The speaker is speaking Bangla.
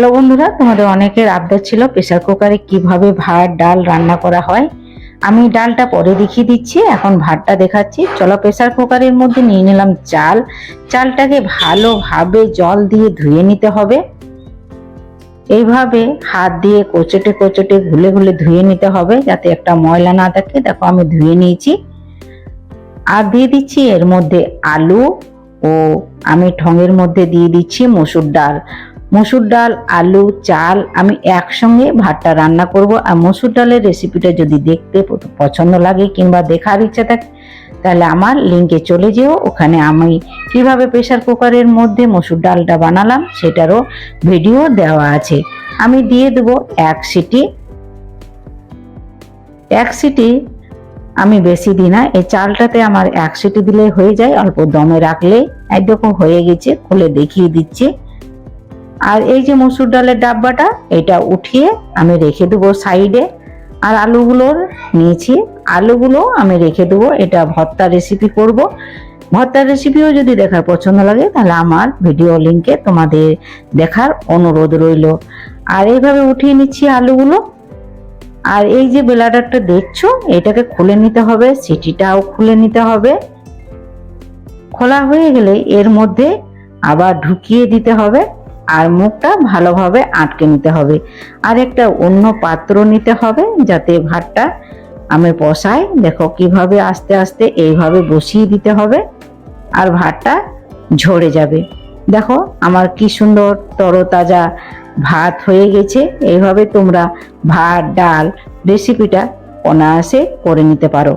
হ্যালো বন্ধুরা, তোমাদের অনেকের আবদার ছিল প্রেসার কুকারে কীভাবে ভাত, ডাল রান্না করা হয়। আমি ডালটা পরে দেখিয়ে দিচ্ছি, এখন ভাতটা দেখাচ্ছি। চলো প্রেসার কুকারের মধ্যে নিয়ে নিলাম চাল। চালটাকে ভালোভাবে জল দিয়ে ধুয়ে নিতে হবে। এইভাবে হাত দিয়ে কোচটে কোচটে ঘুলে ঘুলে ধুয়ে নিতে হবে, যাতে একটা ময়লা না থাকে। দেখো, আমি ধুয়ে নিয়েছি। আর দিয়ে দিচ্ছি এর মধ্যে আলু ও আমি ঠঙের মধ্যে দিয়ে দিচ্ছি মসুর ডাল। মসুর ডাল, আলু, চাল আমি একসঙ্গে ভাতটা রান্না করব। আর মসুর ডালের রেসিপিটা যদি দেখতে পছন্দ লাগে কিংবা দেখার ইচ্ছা থাকে, তাহলে আমার লিঙ্কে চলে যেও। ওখানে আমি কীভাবে প্রেসার কুকারের মধ্যে মসুর ডালটা বানালাম সেটারও ভিডিও দেওয়া আছে। আমি দিয়ে দেবো এক সিটি। এক সিটি আমি বেশি দিই না। এই চালটাতে আমার এক সিটি দিলে হয়ে যায়। অল্প দমে রাখলে একদম হয়ে গেছে, খুলে দেখিয়ে দিচ্ছি। আর এই যে মসুর ডালের ডাব্বাটা, এটা উঠিয়ে আমি রেখে দেবো সাইডে। আর আলুগুলোর নিয়েছি। আলুগুলো আমি রেখে দেবো। এটা ভর্তা রেসিপি করব। ভর্তার রেসিপিও যদি দেখার পছন্দ লাগে, তাহলে আমার ভিডিও লিংকে তোমাদের দেখার অনুরোধ রইল। আর এইভাবে উঠিয়ে নিচ্ছি আলুগুলো। আর এই যে বেলাডারটা দেখছ, এটাকে খুলে নিতে হবে। সিটিটাও খুলে নিতে হবে। খোলা হয়ে গেলে এর মধ্যে আবার ঢুকিয়ে দিতে হবে। আর মুখটা ভালোভাবে আটকে নিতে হবে। আর একটা অন্য পাত্র নিতে হবে যাতে ভাতটা আমি বসাই দেখো কীভাবে আস্তে আস্তে এইভাবে বসিয়ে দিতে হবে আর ভাতটা ঝরে যাবে। দেখো আমার কি সুন্দর তরতাজা ভাত হয়ে গেছে। এইভাবে তোমরা ভাত, ডাল রেসিপিটা অনায়াসে করে নিতে পারো।